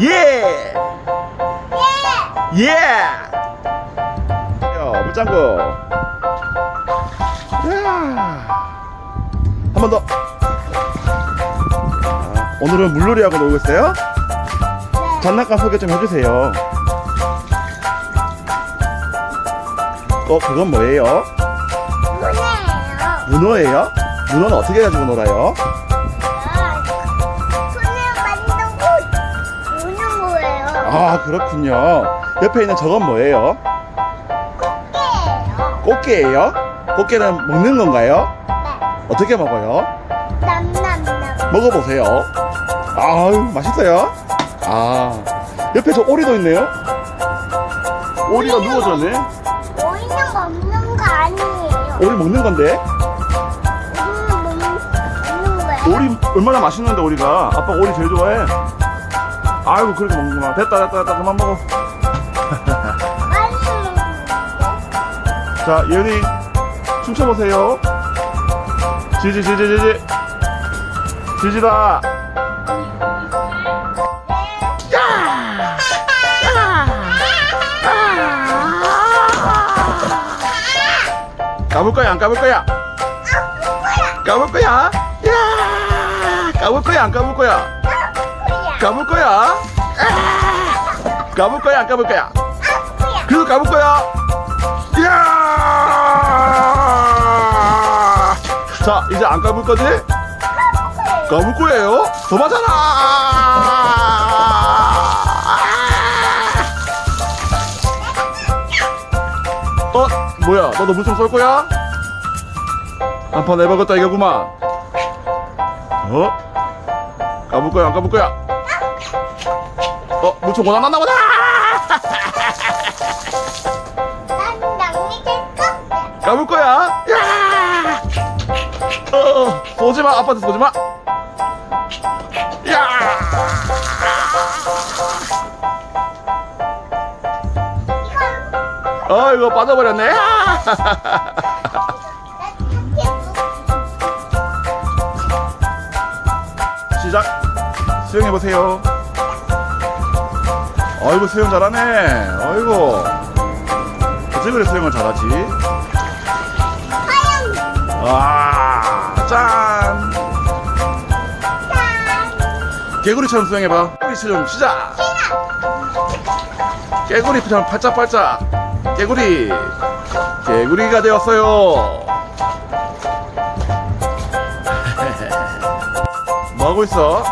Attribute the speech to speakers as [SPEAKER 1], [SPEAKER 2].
[SPEAKER 1] 예! 예! 야, 물장구. 한 번 더. 아, 오늘은 물놀이하고 놀겠어요? 장난감 소개 좀 해주세요. 어, 그건 뭐예요?
[SPEAKER 2] 손이에요.
[SPEAKER 1] 문어예요? 문어는 어떻게 가지고 놀아요? 아, 그렇군요. 옆에 있는 저건 뭐예요?
[SPEAKER 2] 꽃게예요.
[SPEAKER 1] 꽃게예요? 꽃게는 먹는 건가요?
[SPEAKER 2] 네.
[SPEAKER 1] 어떻게 먹어요?
[SPEAKER 2] 남남남.
[SPEAKER 1] 먹어보세요. 아유, 맛있어요? 아, 옆에 저 오리도 있네요? 오리가 누워졌네?
[SPEAKER 2] 오이는 먹는 거 아니에요.
[SPEAKER 1] 오리 먹는 건데?
[SPEAKER 2] 오이는 먹는, 먹는 거예요.
[SPEAKER 1] 오리 얼마나 맛있는데, 오리가. 아빠가 오리 제일 좋아해. 아이고, 그렇게 먹는구나. 됐다, 됐다, 됐다. 그만 먹어. 자, 예은이, 춤춰보세요. 지지, 지지, 지지. 지지다. 까볼 거야, 안 까볼 거야? 까볼 거야? 야! 까볼 거야, 안 까볼 거야? 까볼 거야? 까볼 거야, 안 까볼 거야? 그래도 까볼 거야? 야! 자, 이제 안 까볼 거지? 까볼 거예요? 더 맞아라! 어? 뭐야? 너도 물총 쏠 거야? 한판 해봐겠다 이거구만. 어? 까볼 거야, 안 까볼 거야? 어? 물총 못 안났나 보다!
[SPEAKER 2] 난?
[SPEAKER 1] 까볼 거야? 야! 어, 쏘지 마. 아빠한테 쏘지 마. 야! 어, 이거 빠져버렸네. 시작. 수영해 보세요. 어이구 수영 잘하네. 어이구. 어째 그래 수영을 잘하지?
[SPEAKER 2] 하얀
[SPEAKER 1] 와, 짠! 개구리처럼 수영해봐. 개구리 수영 시작! 개구리처럼 팔짝팔짝. 개구리. 개구리가 되었어요. 뭐 하고 있어?